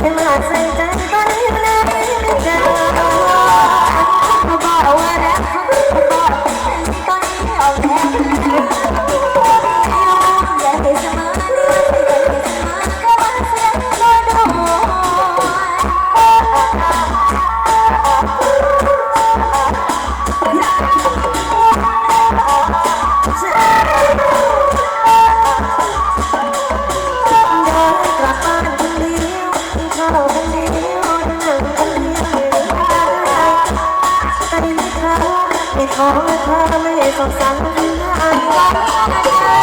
ให้มาใส่ใจตอนนี้มันไม่ได้บอกว่ารักบอก ขอให้พ่อไม่สงสารทั้งหลาย